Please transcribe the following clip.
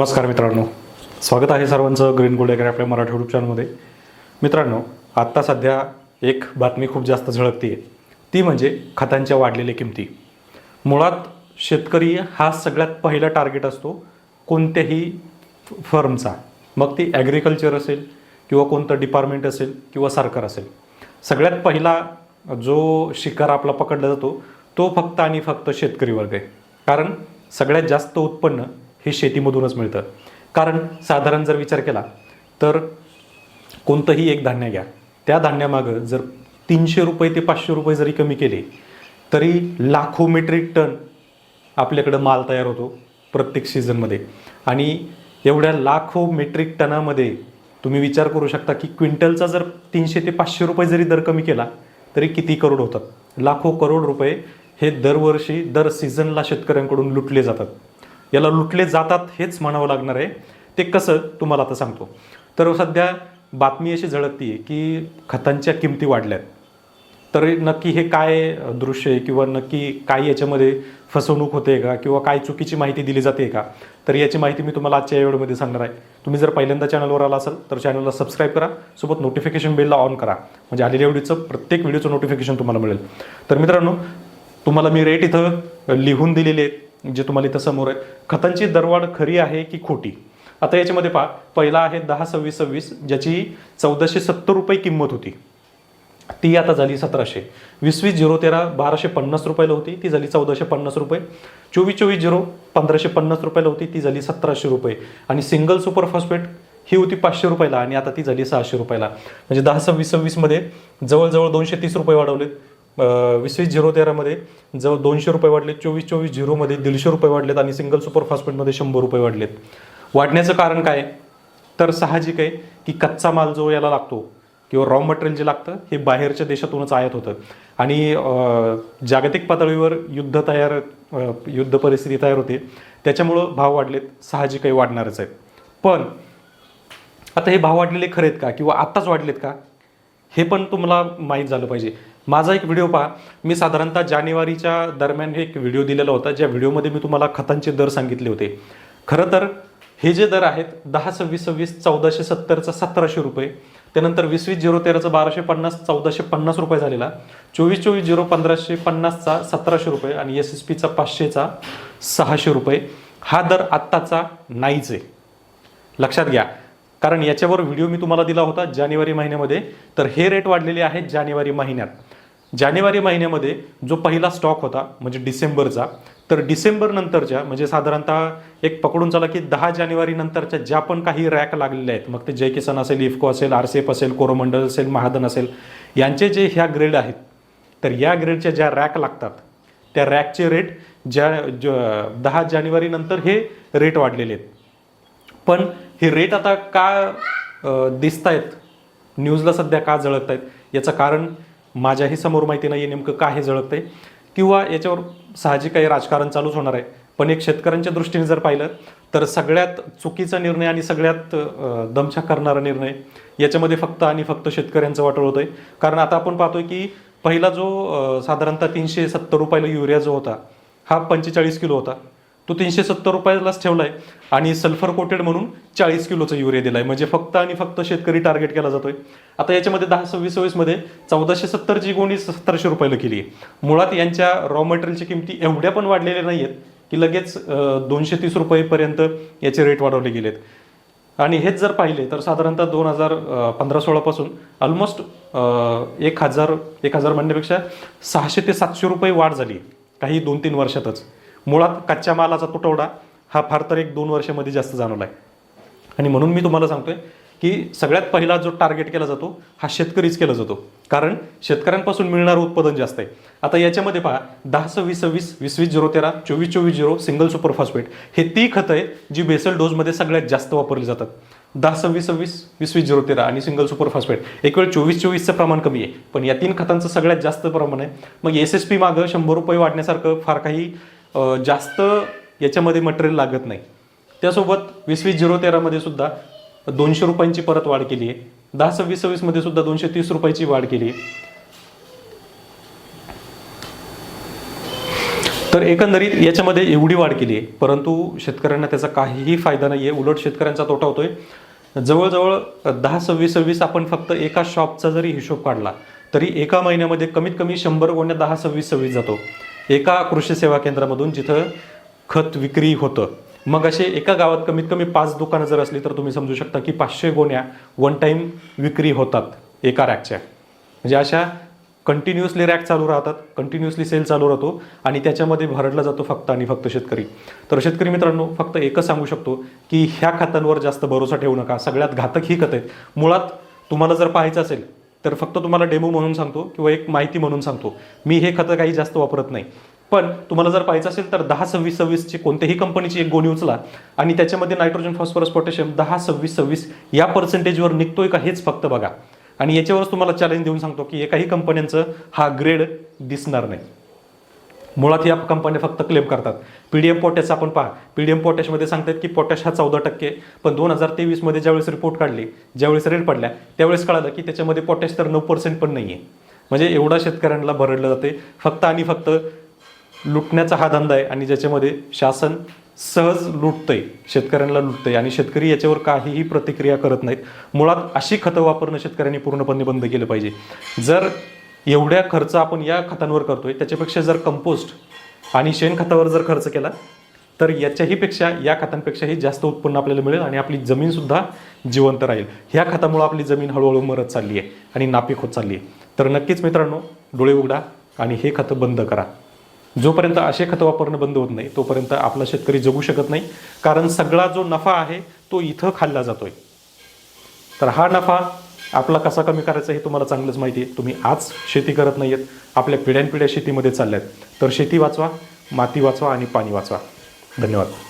नमस्कार मित्रांनो. स्वागत आहे सर्वांचं ग्रीन गोल्ड आपल्या मराठी यूट्यूब चॅनलमध्ये मित्रांनो आत्ता सध्या एक बातमी खूप जास्त झळकते ती म्हणजे खतांच्या वाढलेल्या किमती. मुळात शेतकरी हा सगळ्यात पहिला टार्गेट असतो कोणत्याही फर्मचा मग ती ॲग्रिकल्चर असेल किंवा कोणतं डिपार्टमेंट असेल किंवा सरकार असेल. सगळ्यात पहिला जो शिकार आपला पकडला जातो तो फक्त आणि फक्त शेतकरी वर्ग आहे. कारण सगळ्यात जास्त उत्पन्न हे शेतीमधूनच मिळतं. कारण साधारण जर विचार केला तर कोणतंही एक धान्य घ्या. त्या धान्यामागं जर तीनशे रुपये ते पाचशे रुपये जरी कमी केले तरी लाखो मेट्रिक टन आपल्याकडं माल तयार होतो प्रत्येक सीझनमध्ये. आणि एवढ्या लाखो मेट्रिक टनामध्ये तुम्ही विचार करू शकता की क्विंटलचा जर तीनशे ते पाचशे रुपये जरी दर कमी केला तरी किती करोड होतात? लाखो करोड रुपये हे दरवर्षी दर सीझनला शेतकऱ्यांकडून लुटले जातात. याला लुटले जातात हेच म्हणावं लागणार आहे. ते कसं तुम्हाला आता सांगतो. तर सध्या बातमी अशी झळकती आहे की खतांच्या किमती वाढल्यात. तर नक्की हे काय दृश्य आहे किंवा नक्की काय याच्यामध्ये फसवणूक होते का किंवा काय चुकीची माहिती दिली जाते का? तर याची माहिती मी तुम्हाला आजच्या या व्हिडिओमध्ये सांगणार आहे. तुम्ही जर पहिल्यांदा चॅनलवर आला असाल तर चॅनलला सबस्क्राईब करा सोबत नोटिफिकेशन बेलला ऑन करा. म्हणजे आलेल्या व्हिडिओचं प्रत्येक व्हिडिओचं नोटिफिकेशन तुम्हाला मिळेल. तर मित्रांनो तुम्हाला मी रेट इथं लिहून दिलेले आहेत. जे तुम्हाला इथं समोर आहे खतांची दरवाढ खरी आहे की खोटी? आता याच्यामध्ये पहा पहिला आहे दहा सव्वीस सव्वीस ज्याची चौदाशे सत्तर रुपये किंमत होती. ती आता झाली सतराशे. वीस वीस झिरो तेरा बाराशे पन्नास रुपयाला होती ती झाली चौदाशे पन्नास रुपये. चोवीस चोवीस झिरो पंधराशे पन्नास रुपयाला होती ती झाली सतराशे रुपये. आणि सिंगल सुपर फॉस्फेट ही होती पाचशे रुपयाला आणि आता ती झाली सहाशे रुपयाला. म्हणजे दहा सव्वीस सव्वीसमध्ये जवळजवळ दोनशे तीस रुपये वाढवलेत. वीसवीस वीस वीस झिरो तेरामध्ये जवळ दोनशे रुपये वाढले चोवीस चोवीस झिरोमध्ये दीडशे रुपये वाढलेत आणि सिंगल सुपरफास्टफेटमध्ये शंभर रुपये वाढलेत. वाढण्याचं कारण काय? तर साहजिक आहे की कच्चा माल जो याला लागतो किंवा रॉ मटेरियल जे लागतं हे बाहेरच्या देशातूनच आयात होतं. आणि जागतिक पातळीवर युद्ध तयार युद्ध परिस्थिती तयार होते. त्याच्यामुळं भाव वाढलेत साहजिक आहे वाढणारच आहेत पण आता हे भाव वाढलेले खरेत का? किंवा आत्ताच वाढलेत का? हे पण तुम्हाला माहीत झालं पाहिजे. माझा एक व्हिडिओ पहा. मी साधारणतः जानेवारीच्या दरम्यान एक व्हिडिओ दिलेला होता. ज्या व्हिडिओमध्ये मी तुम्हाला खतांचे दर सांगितले होते. खरं तर हे जे दर आहेत दहा सव्वीस सव्वीस चौदाशे सत्तरचा सतराशे रुपये. त्यानंतर वीस वीस झिरो तेराचा बाराशे पन्नास चौदाशे पन्नास रुपये झालेला. चोवीस चोवीस झिरो पंधराशे पन्नासचा सतराशे रुपये आणि एस एस पीचा पाचशेचा सहाशे रुपये. हा दर आत्ताचा नाहीच आहे. लक्षात घ्या. कारण याच्यावर व्हिडिओ मी तुम्हाला दिला होता जानेवारी महिन्यामध्ये. तर हे रेट वाढलेले आहेत जानेवारी महिन्यात. जानेवारी महिन्यामध्ये जो पहिला स्टॉक होता म्हणजे डिसेंबरचा तर डिसेंबर नंतरच्या म्हणजे साधारणतः एक पकडून चला की दहा जानेवारी नंतरच्या ज्या पण काही रॅक लागलेल्या आहेत मग ते जय किसान असेल इफको असेल आरसेफ असेल कोरोमंडल असेल महादन असेल यांचे जे ह्या ग्रेड आहेत तर या ग्रेडच्या ज्या रॅक लागतात त्या रॅकचे रेट ज्या ज- दहा जानेवारी नंतर हे रेट वाढलेले आहेत. पण हे रेट आता का दिसत आहेत न्यूजला सध्या का जळत आहेत याचं कारण माझ्याही समोर माहिती नाही आहे नेमकं का हे जळकत आहे किंवा याच्यावर साहजिक काही राजकारण चालूच होणार आहे. पण एक शेतकऱ्यांच्या दृष्टीने जर पाहिलं तर सगळ्यात चुकीचा निर्णय आणि सगळ्यात अ, दमछाक करणारा निर्णय याच्यामध्ये फक्त आणि फक्त शेतकऱ्यांचं वाटळ होतं आहे कारण आता आपण पाहतोय की पहिला जो साधारणतः तीनशे सत्तर रुपयाला युरिया जो होता हा पंचेचाळीस किलो होता. तो तीनशे सत्तर रुपयालाच ठेवलाय. आणि सल्फर कोटेड म्हणून चाळीस किलोचा युरिया दिलाय. म्हणजे फक्त आणि फक्त शेतकरी टार्गेट केला जातोय. आता याच्यामध्ये दहा सव्वीस सव्वीसमध्ये चौदाशे सत्तरची गोणी सत्तरशे रुपयाला केली आहे मुळात यांच्या रॉ मटेरियलच्या किमती एवढ्या पण वाढलेल्या नाही आहेत की लगेच दोनशे तीस रुपयेपर्यंत याचे रेट वाढवले गेलेत. आणि हेच जर पाहिले तर साधारणतः दोन हजार पंधरा सोळापासून ऑलमोस्ट एक हजार एक हजार म्हणण्यापेक्षा सहाशे ते सातशे रुपये वाढ झाली काही दोन तीन वर्षातच. मुळात कच्च्या मालाचा तुटवडा हा फार तर एक दोन वर्षामध्ये जास्त जाणवला आहे आणि म्हणून मी तुम्हाला सांगतोय की सगळ्यात पहिला जो टार्गेट केला जातो हा शेतकरीच केला जातो. कारण शेतकऱ्यांपासून मिळणारं उत्पादन जास्त आहे. आता याच्यामध्ये पहा दहा सव्वीस सव्वीस वीस वीस झिरो तेरा चोवीस चोवीस झिरो सिंगल सुपर फॉस्फेट हे ती खतं आहेत जी बेसल डोजमध्ये सगळ्यात जास्त वापरली जातात. दहा सव्वीस सव्वीस वीस वीस झिरो तेरा आणि सिंगल सुपर फॉस्फेट एक वेळ चोवीस चोवीसचं प्रमाण कमी आहे. पण या तीन खतांचं सगळ्यात जास्त प्रमाण आहे. मग एस एस पी मागं शंभर रुपये वाढण्यासारखं फार काही जास्त याच्यामध्ये मटेरियल लागत नाही. त्यासोबत वीस वीस झिरो तेरामध्ये सुद्धा दोनशे रुपयांची परत वाढ केली आहे. दहा सव्वीस सव्वीसमध्ये सुद्धा दोनशे तीस रुपयाची वाढ केली आहे. तर एकंदरीत याच्यामध्ये एवढी वाढ केली आहे. परंतु शेतकऱ्यांना त्याचा काहीही फायदा नाही आहे उलट शेतकऱ्यांचा तोटा होतोय. जवळजवळ दहा सव्वीस सव्वीस आपण फक्त एका शॉपचा जरी हिशोब काढला तरी एका महिन्यामध्ये कमीत कमी शंभर गोण्या दहा सव्वीस सव्वीस जातो. एका कृषी सेवा केंद्रामधून जिथं खत विक्री होतं मग असे एका गावात कमीत कमी पाच दुकानं जर असली तर तुम्ही समजू शकता की पाचशे गोण्या वन टाईम विक्री होतात एका रॅकच्या. म्हणजे अशा कंटिन्युअसली रॅक चालू राहतात कंटिन्युअसली सेल चालू राहतो आणि त्याच्यामध्ये भरडला जातो फक्त आणि फक्त शेतकरी. तर शेतकरी मित्रांनो फक्त एकच सांगू शकतो की ह्या खतांवर जास्त भरोसा ठेवू नका. सगळ्यात घातक ही खत आहेत. मुळात तुम्हाला जर पाहायचं असेल तर फक्त तुम्हाला डेमो म्हणून सांगतो किंवा एक माहिती म्हणून सांगतो. मी हे खतं काही जास्त वापरत नाही. पण तुम्हाला जर पाहायचं असेल तर दहा सव्वीस सव्वीसची कोणत्याही कंपनीची एक गोणी उचला आणि त्याच्यामध्ये नायट्रोजन फॉस्फरस पोटॅशियम दहा सव्वीस सव्वीस या पर्सेंटेजवर निघतोय का हेच फक्त बघा. आणि याच्यावरच तुम्हाला चॅलेंज देऊन सांगतो की एकाही कंपन्यांचं हा ग्रेड दिसणार नाही. मुळात या कंपन्या फक्त क्लेम करतात. पीडीएम पोटॅश आपण पहा. पीडीएम पोटॅशमध्ये सांगतात की पोटॅश हा चौदा टक्के. पण दोन हजार तेवीसमध्ये ज्यावेळेस रिपोर्ट काढली ज्यावेळेस रेट पडल्या त्यावेळेस कळालं की त्याच्यामध्ये पोटॅश तर नऊ पर्सेंट पण नाही आहे म्हणजे एवढा शेतकऱ्यांना भरडलं जाते फक्त आणि फक्त लुटण्याचा हा धंदा आहे आणि ज्याच्यामध्ये शासन सहज लुटतंय. शेतकऱ्यांना लुटतंय आणि शेतकरी याच्यावर काहीही प्रतिक्रिया करत नाहीत. मुळात अशी खतं वापरणं शेतकऱ्यांनी पूर्णपणे बंद केलं पाहिजे. जर एवढ्या खर्च आपण या खतांवर करतोय त्याच्यापेक्षा जर कंपोस्ट आणि शेणखतावर जर खर्च केला तर याच्याही पेक्षा या खतांपेक्षाही जास्त उत्पन्न आपल्याला मिळेल आणि आपली जमीनसुद्धा जिवंत राहील. ह्या खतामुळं आपली जमीन हळूहळू मरत चालली आहे आणि नापीक होत चालली आहे तर नक्कीच मित्रांनो डोळे उघडा आणि हे खतं बंद करा. जोपर्यंत असे खतं वापरणं बंद होत नाही तोपर्यंत आपला शेतकरी जगू शकत नाही. कारण सगळा जो नफा आहे तो इथं खाल्ला जातोय. तर हा नफा आपला कसा कमी करायचा हे तुम्हाला चांगलंच माहिती आहे. तुम्ही आज शेती करत नाही आहेत आपल्या पिढ्यानपिढ्या शेतीमध्ये चालल्या आहेत तर शेती वाचवा माती वाचवा आणि पाणी वाचवा. धन्यवाद.